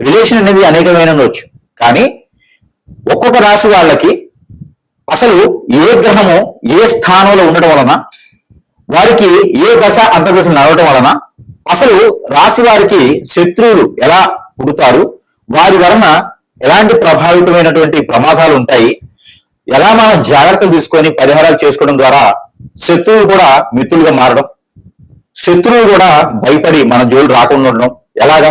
Relation అనేది అనేకమైన ఉండొచ్చు కానీ ఒక్కొక్క రాశి వాళ్ళకి అసలు ఏ గ్రహము ఏ స్థానంలో ఉండడం వలన వారికి ఏ దశ అంతర్దశ నడవడం వలన అసలు రాశి వారికి శత్రువులు ఎలా పుడతారు వారి వలన ఎలాంటి ప్రభావితమైనటువంటి ప్రమాదాలు ఉంటాయి ఎలా మనం జాగ్రత్తలు తీసుకొని పరిహారాలు చేసుకోవడం ద్వారా శత్రువులు కూడా మిత్రులుగా మారడం శత్రువులు కూడా భయపడి మన జోలు రాకుండా ఉండడం ఎలాగా?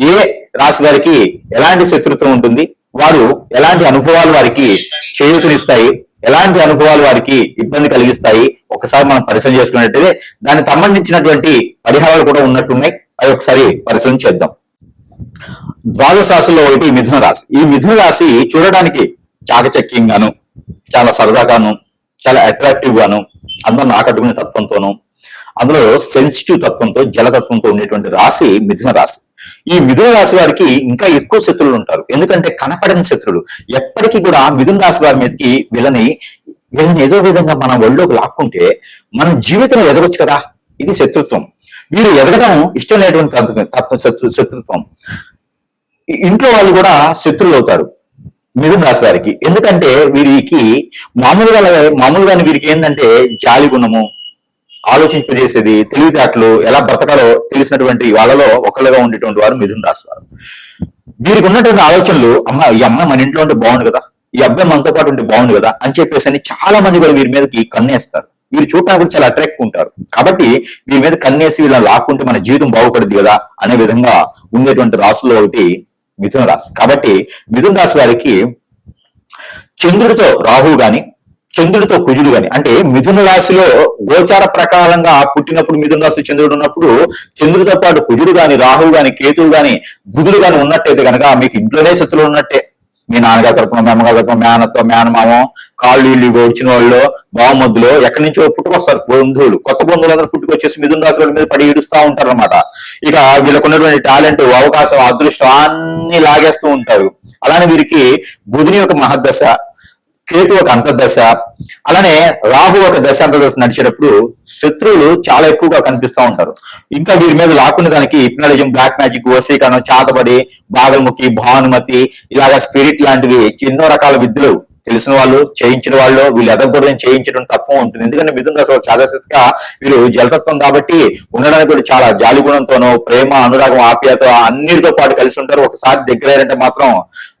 ఏ రాశి వారికి ఎలాంటి శత్రుత్వం ఉంటుంది? వారు ఎలాంటి అనుభవాలు వారికి చేయూతనిస్తాయి? ఎలాంటి అనుభవాలు వారికి ఇబ్బంది కలిగిస్తాయి? ఒకసారి మనం పరిశీలన చేసుకున్నట్టయితే దానికి సంబంధించినటువంటి పరిహారాలు కూడా ఉన్నట్టున్నాయి. అవి ఒకసారి పరిశీలన చేద్దాం. ద్వాదశ రాశిలో ఒకటి మిథున రాశి. ఈ మిథున రాశి చూడడానికి చాకచక్యంగాను చాలా సరదాగాను చాలా అట్రాక్టివ్ గాను అందరిని ఆకట్టుకునే తత్వంతోను అందులో సెన్సిటివ్ తత్వంతో జలతత్వంతో ఉండేటువంటి రాశి మిథున రాశి. ఈ మిథున రాశి వారికి ఇంకా ఎక్కువ శత్రువులు ఉంటారు. ఎందుకంటే కనపడని శత్రులు ఎప్పటికీ కూడా మిథున రాశి వారి మీదకి వీళ్ళని వీళ్ళని ఏదో విధంగా మన ఒళ్ళోకి లాక్కుంటే మనం జీవితంలో ఎదగొచ్చు కదా. ఇది శత్రుత్వం. వీరు ఎదగడం ఇష్టం లేనటువంటి తత్వం తత్వ శత్రు శత్రుత్వం. ఇంట్లో వాళ్ళు కూడా శత్రులు అవుతారు మిథున రాశి వారికి. ఎందుకంటే వీరికి మామూలుగా మామూలుగా వీరికి ఏంటంటే జాలి గుణము ఆలోచింపజేసేది తెలివితేటలు ఎలా బ్రతకాలో తెలిసినటువంటి వాళ్ళలో ఒకళ్ళుగా ఉండేటువంటి వారు మిథున రాశి వారు. వీరికి ఉన్నటువంటి ఆలోచనలు అమ్మ ఈ అమ్మాయి మన ఇంట్లో ఉంటే బాగుండు కదా ఈ అబ్బాయి మనతో పాటు ఉంటే బాగుండు కదా అని చెప్పేసి అని చాలా మంది కూడా వీరి మీదకి కన్నేస్తారు. వీరు చూడటానికి చాలా అట్రాక్ట్ ఉంటారు. కాబట్టి వీరి మీద కన్నేసి వీళ్ళని లాక్కుంటే మన జీవితం బాగుపడుద్ది కదా అనే విధంగా ఉండేటువంటి రాసుల్లో ఒకటి మిథున రాశి. కాబట్టి మిథున రాశి వారికి చంద్రుడితో రాహు గాని చంద్రుడితో కుజుడు గాని అంటే మిథున రాశిలో గోచార ప్రకారంగా పుట్టినప్పుడు మిథున రాశి చంద్రుడు ఉన్నప్పుడు చంద్రుడితో పాటు కుజుడు గాని రాహువు గాని కేతువు గాని బుధుడు గాని ఉన్నట్టయితే కనుక మీకు ఇంట్లోనే శత్రువులు ఉన్నట్టే. మీ నాన్నగారు తరపున మీ అమ్మగారు తరపున మేనతో మేనమామ కాళ్ళు ఇల్లు వచ్చిన వాళ్ళు బావమద్దులో ఎక్కడి నుంచో పుట్టుకొస్తారు బంధువులు. కొత్త బంధువులందరూ పుట్టుకొచ్చేసి మిథున రాశి వాళ్ళ మీద పడి ఈడుస్తూ ఉంటారు అనమాట ఇక వీళ్ళకు ఉన్నటువంటి టాలెంట్ అవకాశం అదృష్టం అన్ని లాగేస్తూ ఉంటారు. అలానే వీరికి బుధుని యొక్క మహద్దశ కేతు ఒక అంతర్దశ అలానే రాహు ఒక దశ అంతర్దశ నడిచేటప్పుడు శత్రువులు చాలా ఎక్కువగా కనిపిస్తూ ఉంటారు. ఇంకా వీరి మీద లాక్కునే దానికి హిప్నలిజం బ్లాక్ మ్యాజిక్ వసీకరణం చాతబడి బాగల్ముఖి భానుమతి ఇలాగా స్పిరిట్ లాంటివి ఎన్నో రకాల విద్యలు తెలిసిన వాళ్ళు చేయించిన వాళ్ళు వీళ్ళు ఎదగకూడదని చేయించడం తత్వం ఉంటుంది. ఎందుకంటే మిథున రాశి వాళ్ళు వీరు జలతత్వం కాబట్టి ఉండడానికి కూడా చాలా జాలి గుణంతోనో ప్రేమ అనురాగం ఆప్యాయత అన్నిటితో పాటు కలిసి ఉంటారు. ఒకసారి దగ్గరయ్యారంటే మాత్రం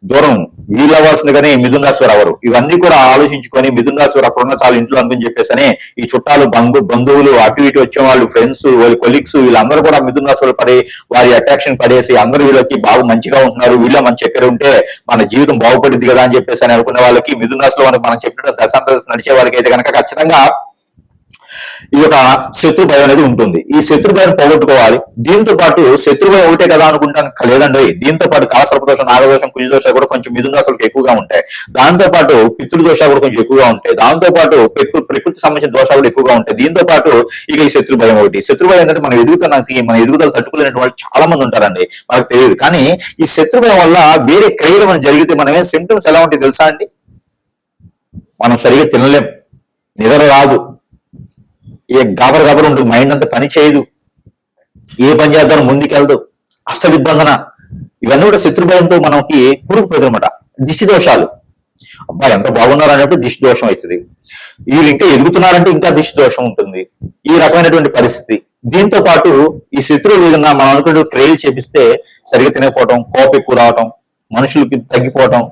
దూరం వీలవ్వాల్సిందిగానే మిథున్ రాశి వారు అవరు ఇవన్నీ కూడా ఆలోచించుకొని మిథున్ రాశి వారు అక్కడ ఉన్న చాలా ఇంట్లో అనుకుని చెప్పేసి ఈ చుట్టాలు బంధు బంధువులు అటు ఇటు వచ్చే వాళ్ళు ఫ్రెండ్స్ వాళ్ళ కొలీగ్స్ వీళ్ళందరూ కూడా మిథున్ రాశి పడి వారి అట్రాక్షన్ పడేసి అందరూ వీళ్ళకి బాగా మంచిగా ఉంటున్నారు వీళ్ళ మంచి ఎక్కడ ఉంటే మన జీవితం బాగుపడింది కదా అని చెప్పేసి అని అనుకునే వాళ్ళకి మిథున్ రాశిలో మనం చెప్పిన దశాంత నడిచే వారికి అయితే కనుక ఖచ్చితంగా ఈ యొక్క శత్రు భయం అనేది ఉంటుంది. ఈ శత్రు భయం పోగొట్టుకోవాలి. దీంతో పాటు శత్రు భయం ఒకటే కదా అనుకుంటాను. లేదండి. దీంతో పాటు కాలసర్పదోషం నాగదోషం కుజదోషాలు కూడా కొంచెం మిథున దోషాలకు ఎక్కువగా ఉంటాయి. దాంతో పాటు పితృదోషాలు కూడా కొంచెం ఎక్కువగా ఉంటాయి. దాంతో పాటు ప్రకృతి సంబంధించిన దోషాలు కూడా ఎక్కువగా ఉంటాయి. దీంతో పాటు ఇక ఈ శత్రు భయం ఒకటి. శత్రు భయం ఏంటంటే మనం ఎదుగుతున్నకి మన ఎదుగుదల తట్టుకోలేని వాళ్ళు చాలా మంది ఉంటారండి. మనకు తెలియదు. కానీ ఈ శత్రు భయం వల్ల వేరే క్రియలు మనం జరిగితే మనమే సిమ్టమ్స్ ఎలా ఉంటాయి తెలుసా అండి? మనం సరిగ్గా తినలేం. నిద్ర రాదు. ఏ గాబర గాబర ఉంటుంది మైండ్ అంతా పని చేయదు. ఏ పని చేద్దాం ముందుకెళ్ళదు. అష్ట విబంధన ఇవన్నీ కూడా శత్రుభయంతో మనకి కూరుకుపోతుంది అనమాట దిష్టి దోషాలు అబ్బా ఎంత బాగున్నారు అనేప్పుడు దిష్టి దోషం అవుతుంది. వీళ్ళు ఇంకా ఎదుగుతున్నారంటే ఇంకా దిష్టి దోషం ఉంటుంది. ఈ రకమైనటువంటి పరిస్థితి. దీంతో పాటు ఈ శత్రువులు ఏదన్నా మనం అనుకునే ట్రైల్ చేపిస్తే సరిగా తినకపోవటం కోపం ఎక్కువ రావటం మనుషులకి తగ్గిపోవటం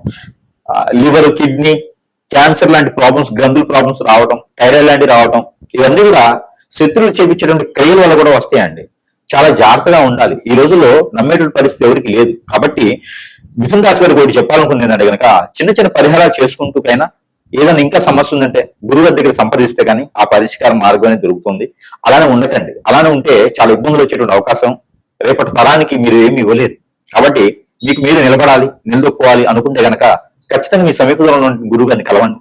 లివర్ కిడ్నీ క్యాన్సర్ లాంటి ప్రాబ్లమ్స్ గ్రంథుల ప్రాబ్లమ్స్ రావటం థైరాయిడ్ లాంటివి రావటం ఇవన్నీ కూడా శత్రువులు చేపించేటువంటి క్రియల వల్ల కూడా వస్తాయండి. చాలా జాగ్రత్తగా ఉండాలి. ఈ రోజుల్లో నమ్మేటువంటి పరిస్థితి ఎవరికి లేదు. కాబట్టి మిథున్ రాశి గారికి ఒకటి చెప్పాలనుకుంది ఏంటంటే కనుక చిన్న చిన్న పరిహారాలు చేసుకుంటూ పైన ఏదైనా ఇంకా సమస్య ఉందంటే గురువు దగ్గర సంప్రదిస్తే కానీ ఆ పరిష్కార మార్గం అనేది దొరుకుతుంది. అలానే ఉండకండి. అలానే ఉంటే చాలా ఇబ్బందులు వచ్చేటువంటి అవకాశం రేపటి తరానికి మీరు ఏమి ఇవ్వలేరు. కాబట్టి మీకు మీరు నిలబడాలి నిలదొక్కోవాలి అనుకుంటే గనక ఖచ్చితంగా మీ సమీపంలో ఉన్న గురువు గారిని కలవండి.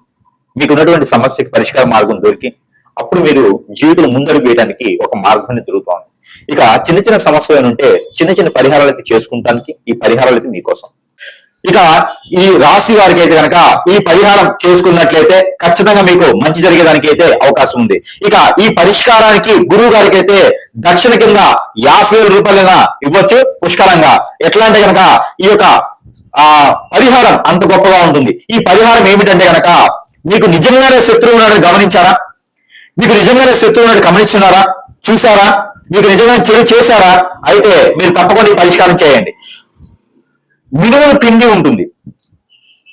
మీకు ఉన్నటువంటి సమస్యకి పరిష్కార మార్గం దొరికి అప్పుడు మీరు జీవితంలో ముందడుగు వేయడానికి ఒక మార్గాన్ని దొరుకుతోంది ఇక చిన్న చిన్న సమస్యలు ఉంటే చిన్న చిన్న పరిహారాలకి చేసుకుంటానికి ఈ పరిహారాలకి మీకోసం. ఇక ఈ రాశి వారికి అయితే కనుక ఈ పరిహారం చేసుకున్నట్లయితే ఖచ్చితంగా మీకు మంచి జరిగేదానికి అయితే అవకాశం ఉంది. ఇక ఈ పరిష్కారానికి గురువు గారికి అయితే దక్షిణ కింద యాభై వేల రూపాయలైనా ఇవ్వచ్చు పుష్కలంగా. ఎట్లా అంటే కనుక ఈ యొక్క ఆ పరిహారం అంత గొప్పగా ఉంటుంది. ఈ పరిహారం ఏమిటంటే కనుక మీకు నిజంగానే శత్రువు ఉన్నాడని గమనించారా? మీకు నిజంగానే శత్రువు ఉన్నాడు గమనిస్తున్నారా? చూసారా మీకు నిజంగానే చెడు చేశారా? అయితే మీరు తప్పకుండా పరిష్కారం చేయండి. మినుముల పిండి ఉంటుంది.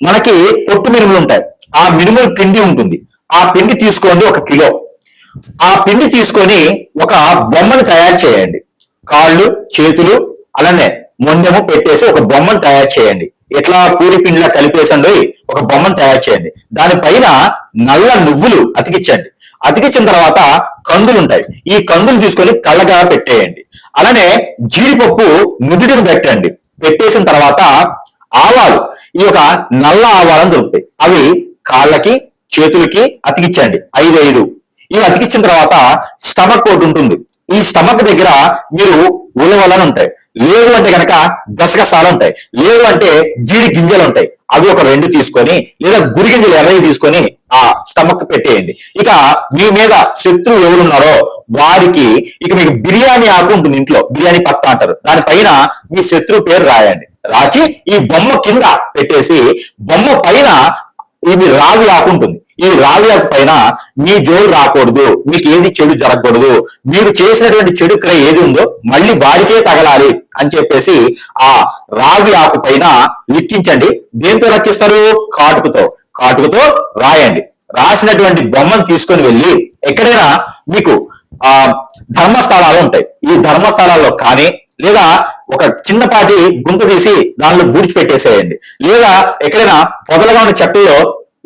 మనకి పొట్టు మినుములు ఉంటాయి. ఆ మినుముల పిండి ఉంటుంది. ఆ పిండి తీసుకోండి ఒక కిలో. ఆ పిండి తీసుకొని ఒక బొమ్మను తయారు చేయండి. కాళ్ళు చేతులు అలానే మొండెము పెట్టేసి ఒక బొమ్మను తయారు చేయండి. ఎట్లా పూరి పిండిలా కలిపేసండి ఒక బొమ్మను తయారు చేయండి. దానిపైన నల్ల నువ్వులు అతికించండి. అతికించిన తర్వాత కందులు ఉంటాయి ఈ కందులు తీసుకొని కళ్ళగా పెట్టేయండి. అలానే జీడిపప్పు నుదుటిని పెట్టండి. పెట్టేసిన తర్వాత ఆవాలు. ఈ యొక్క నల్ల ఆవాలను దొరుకుతాయి. అవి కాళ్ళకి చేతులకి అతికించండి. ఐదు ఐదు ఇవి అతికించిన తర్వాత స్టమక్ ఒకటి ఉంటుంది. ఈ స్టమక్ దగ్గర మీరు ఉలవలను ఉంటాయి. లేవు అంటే కనుక గసగసాలు ఉంటాయి. లేవు అంటే జీడి గింజలు ఉంటాయి. అవి ఒక రెండు తీసుకొని లేదా గురి గింజలు ఎర్రవి తీసుకొని ఆ స్టమక్ పెట్టేయండి. ఇక మీ మీద శత్రువు ఎవరున్నారో వారికి ఇక మీకు బిర్యానీ ఆకు ఉంటుంది ఇంట్లో. బిర్యానీ పత్త అంటారు. దానిపైన మీ శత్రువు పేరు రాయండి. రాసి ఈ బొమ్మ కింద పెట్టేసి బొమ్మ పైన ఇది రావి ఆకుంటుంది ఈ రావి ఆకు పైన మీ జోలు రాకూడదు మీకు ఏది చెడు జరగకూడదు మీరు చేసినటువంటి చెడు క్రియ ఏది ఉందో మళ్ళీ వారికే తగలాలి అని చెప్పేసి ఆ రావి ఆకు పైన లిక్కించండి. దేంతో రక్కిస్తారు కాటుకుతో. కాటుకుతో రాయండి. రాసినటువంటి బొమ్మను తీసుకొని వెళ్ళి ఎక్కడైనా మీకు ఆ ధర్మస్థలాలు ఉంటాయి. ఈ ధర్మస్థలాల్లో కానీ లేదా ఒక చిన్నపాటి గుంత తీసి దానిలో బూడ్చి పెట్టేసేయండి. లేదా ఎక్కడైనా పొదలుగా ఉన్న చెట్టులో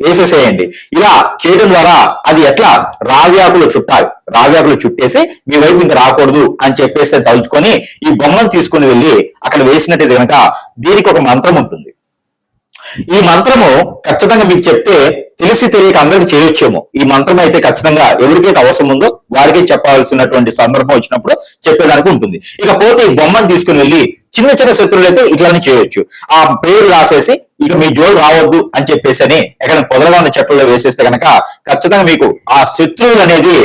వేసేసేయండి. ఇలా చేయడం ద్వారా అది ఎట్లా? రావ్యాకులు చుట్టాలి. రావ్యాకులు చుట్టేసి మీ వైపు ఇంకా రాకూడదు అని చెప్పేసి తలుచుకొని ఈ బొమ్మను తీసుకుని వెళ్ళి అక్కడ వేసినట్టు కనుక దీనికి ఒక మంత్రం ఉంటుంది. ఈ మంత్రము ఖచ్చితంగా మీకు చెప్తే తెలిసి తెలియక అందరికి చేయొచ్చేమో. ఈ మంత్రం అయితే ఖచ్చితంగా ఎవరికైతే అవసరం ఉందో వారికే చెప్పాల్సినటువంటి సందర్భం వచ్చినప్పుడు చెప్పేదానికి ఉంటుంది. ఇక పోతే ఈ బొమ్మను తీసుకుని వెళ్ళి చిన్న చిన్న శత్రువులు అయితే ఇట్లానే చేయొచ్చు. ఆ పేరు రాసేసి ఇక మీ జోలు రావద్దు అని చెప్పేసి అని ఎక్కడ పొదలుగా ఉన్న చెట్లలో వేసేస్తే కనుక ఖచ్చితంగా మీకు ఆ శత్రువులు అనేది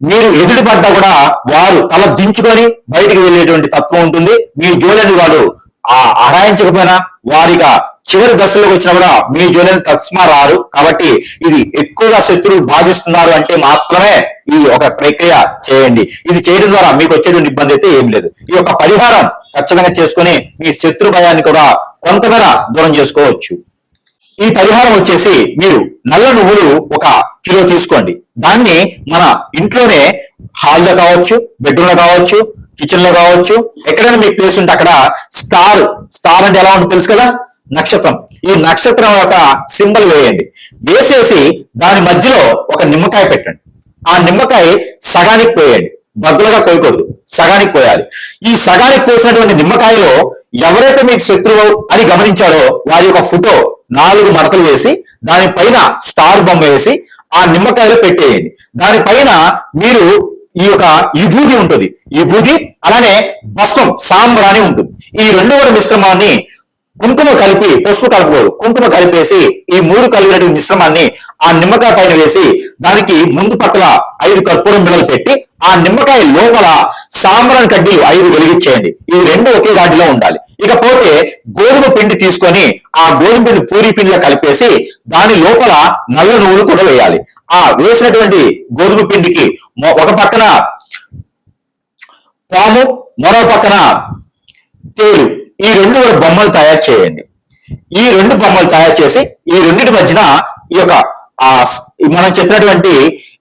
మీరు ఎదురు పడ్డా కూడా వారు తల దించుకొని బయటికి వెళ్ళేటువంటి తత్వం ఉంటుంది. మీ జోలని వాడు ఆ అరాయించకపోయినా వారిగా చివరి దశలోకి వచ్చినా కూడా మీ జోలిని తస్మా రారు కాబట్టి ఇది ఎక్కువగా శత్రువులు బాధిస్తున్నారు అంటే మాత్రమే ఈ ఒక ప్రక్రియ చేయండి. ఇది చేయడం ద్వారా మీకు వచ్చేటువంటి ఇబ్బంది అయితే ఏం లేదు. ఈ యొక్క పరిహారం ఖచ్చితంగా చేసుకుని మీ శత్రు భయాన్ని కూడా కొంతమేర దూరం చేసుకోవచ్చు. ఈ పరిహారం వచ్చేసి మీరు నల్ల నువ్వులు ఒక కిలో తీసుకోండి. దాన్ని మన ఇంట్లోనే హాల్లో కావచ్చు బెడ్రూమ్లో కావచ్చు కిచెన్లో కావచ్చు ఎక్కడైనా మీకు ప్లేస్ ఉంటే అక్కడ స్టార్ స్టార్ అంటే ఎలా ఉంటుంది తెలుసు కదా? నక్షత్రం. ఈ నక్షత్రం యొక్క సింబల్ వేయండి. వేసేసి దాని మధ్యలో ఒక నిమ్మకాయ పెట్టండి. ఆ నిమ్మకాయ సగానికి కోయండి. బద్దలుగా కోయకూడదు. సగానికి కోయాలి. ఈ సగానికి కోసినటువంటి నిమ్మకాయలో ఎవరైతే మీకు శత్రువు అని గమనించారో వారి యొక్క ఫోటో నాలుగు మడతలు వేసి దానిపైన స్టార్ బొమ్మ వేసి ఆ నిమ్మకాయలో పెట్టేయండి. దానిపైన మీరు ఈ యొక్క విభూది ఉంటుంది. విభూది అలానే భస్వం సాంబ్రాణి ఉంటుంది. ఈ రెండు కూడా మిశ్రమాన్ని కుంకుమ కలిపి పసుపు కలపకూడదు కుంకుమ కలిపేసి ఈ మూడు కలిగినటువంటి మిశ్రమాన్ని ఆ నిమ్మకాయ పైన వేసి దానికి ముందు పక్కల ఐదు కర్పూరం బిళ్ళలు పెట్టి ఆ నిమ్మకాయ లోపల సాంబ్రాన్ కడ్డీ ఐదు వెలిగించేయండి. ఇవి రెండు ఒకే దాటిలో ఉండాలి. ఇకపోతే గోధుమ పిండి తీసుకొని ఆ గోధుమ పిండి పూరి పిండిలో కలిపేసి దాని లోపల నల్ల నువ్వులు కూడా వేయాలి. ఆ వేసినటువంటి గోధుమ పిండికి ఒక పక్కన పాము మరో పక్కన తేలు ఈ రెండు బొమ్మలు తయారు చేయండి. ఈ రెండు బొమ్మలు తయారు చేసి ఈ రెండింటి మధ్యన ఈ యొక్క ఆ మనం చెప్పినటువంటి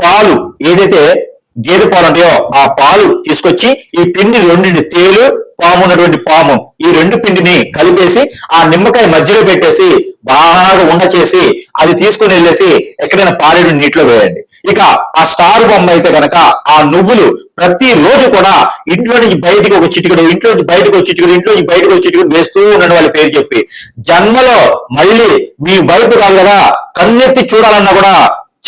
పాలు ఏదైతే గేదె పాలు ఉంటాయో ఆ పాలు తీసుకొచ్చి ఈ పిండి రెండింటి తేలు పాము ఉన్నటువంటి పాము ఈ రెండు పిండిని కలిపేసి ఆ నిమ్మకాయ మధ్యలో పెట్టేసి బాగా ఉండ చేసి అది తీసుకుని వెళ్ళేసి ఎక్కడైనా పారేడు నీటిలో వేయండి. ఇక ఆ స్టార్ బొమ్మ అయితే గనక ఆ నువ్వులు ప్రతి రోజు కూడా ఇంట్లో నుంచి బయటకు ఒక చిటికడు ఇంట్లో నుంచి బయటకు ఒక చిటికడు ఇంట్లో నుంచి బయటకు ఒక చిటికడు వేస్తూ ఉండని వాళ్ళ పేరు చెప్పి. జన్మలో మళ్ళీ మీ వైపు కాదు కదా కన్నెత్తి చూడాలన్నా కూడా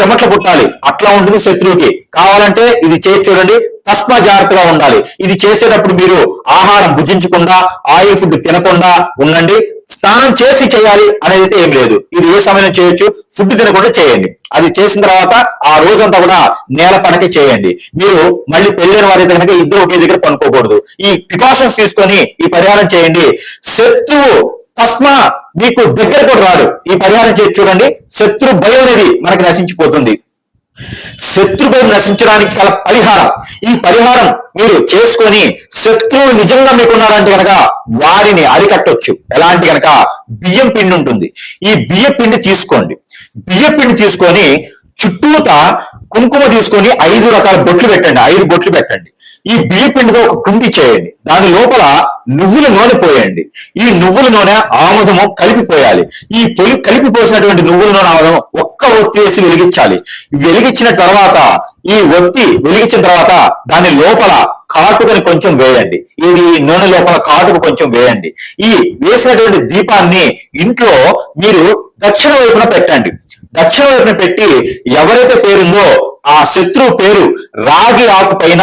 చెమట్లు పుట్టాలి. అట్లా ఉంటుంది శత్రువుకి. కావాలంటే ఇది చేసి చూడండి తస్మ జాగ్రత్తగా ఉండాలి. ఇది చేసేటప్పుడు మీరు ఆహారం భుజించకుండా ఆయిల్ ఫుడ్ తినకుండా ఉండండి. స్నానం చేసి చేయాలి అనేది ఏం లేదు. ఇది ఏ సమయం చేయొచ్చు? ఫుడ్ తినకుండా చేయండి. అది చేసిన తర్వాత ఆ రోజంతా కూడా నేల పడక చేయండి. మీరు మళ్ళీ పెళ్ళైన వారైతే కనుక ఇద్దరు ఒకే దగ్గర పనుకోకూడదు. ఈ ప్రికాషన్స్ తీసుకొని ఈ పరిహారం చేయండి. శత్రువు తస్మా మీకు దగ్గర కూడా రాడు. ఈ పరిహారం చేసి చూడండి. శత్రు భయం అనేది మనకి నశించిపోతుంది. శత్రు భయం నశించడానికి గల పరిహారం. ఈ పరిహారం మీరు చేసుకొని శత్రువు నిజంగా మీకు ఉన్నారంటే కనుక వారిని అరికట్టొచ్చు. ఎలాంటి కనుక బియ్యం పిండి ఉంటుంది. ఈ బియ్య పిండి తీసుకోండి. బియ్య పిండి తీసుకొని చుట్టూత కుంకుమ తీసుకొని ఐదు రకాల బొట్లు పెట్టండి ఐదు బొట్లు పెట్టండి. ఈ బియ్యపిండితో ఒక కుండి చేయండి. దాని లోపల నువ్వుల నూనె పోయండి. ఈ నువ్వుల నూనె ఆముదము కలిపిపోయాలి. ఈ పొలి కలిపి పోసినటువంటి నువ్వుల నూనె ఆముదం ఒక్క ఒత్తి వేసి వెలిగించాలి. వెలిగించిన తర్వాత ఈ ఒత్తి వెలిగించిన తర్వాత దాని లోపల కాటుకని కొంచెం వేయండి. ఇది నూనె లోపల కాటుకు కొంచెం వేయండి. ఈ వేసినటువంటి దీపాన్ని ఇంట్లో మీరు దక్షిణ వైపున పెట్టండి. దక్షిణ వైపున పెట్టి ఎవరైతే పేరుందో ఆ శత్రువు పేరు రాగి ఆకు పైన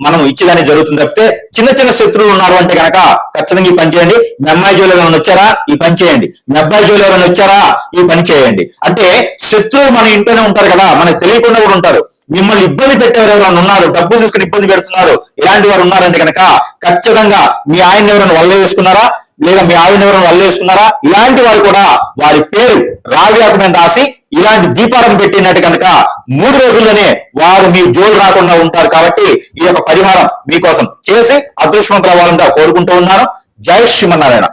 మనం ఇచ్చేదాన్ని జరుగుతుంది తప్పితే చిన్న చిన్న శత్రువులు ఉన్నారు అంటే కనుక ఖచ్చితంగా ఈ పని చేయండి. మీ అమ్మాయి జోలు ఎవరైనా వచ్చారా? ఈ పని చేయండి. మీ అబ్బాయి జోలు ఎవరైనా వచ్చారా? ఈ పని చేయండి. అంటే శత్రువులు మన ఇంట్లోనే ఉంటారు కదా మనకు తెలియకుండా కూడా ఉంటారు. మిమ్మల్ని ఇబ్బంది పెట్టేవారు ఎవరైనా ఉన్నారు? డబ్బులు తీసుకుని ఇబ్బంది పెడుతున్నారు. ఇలాంటి వారు ఉన్నారంటే కనుక ఖచ్చితంగా మీ ఆయన ఎవరైనా వల్ల వేసుకున్నారా లేదా మీ ఆవిడ ఎవరైనా వల్ల వేసుకున్నారా ఇలాంటి వారు కూడా వారి పేరు రావి ఆకు మీద రాసి ఇలాంటి దీపాలను పెట్టినట్టు కనుక మూడు రోజుల్లోనే వారు మీ జోలు రాకుండా ఉంటారు కాబట్టి ఈ యొక్క పరిహారం మీకోసం చేసి అదృష్టవంతులు అవ్వాలని కోరుకుంటూ ఉన్నాను. జై శ్రీమన్నారాయణ.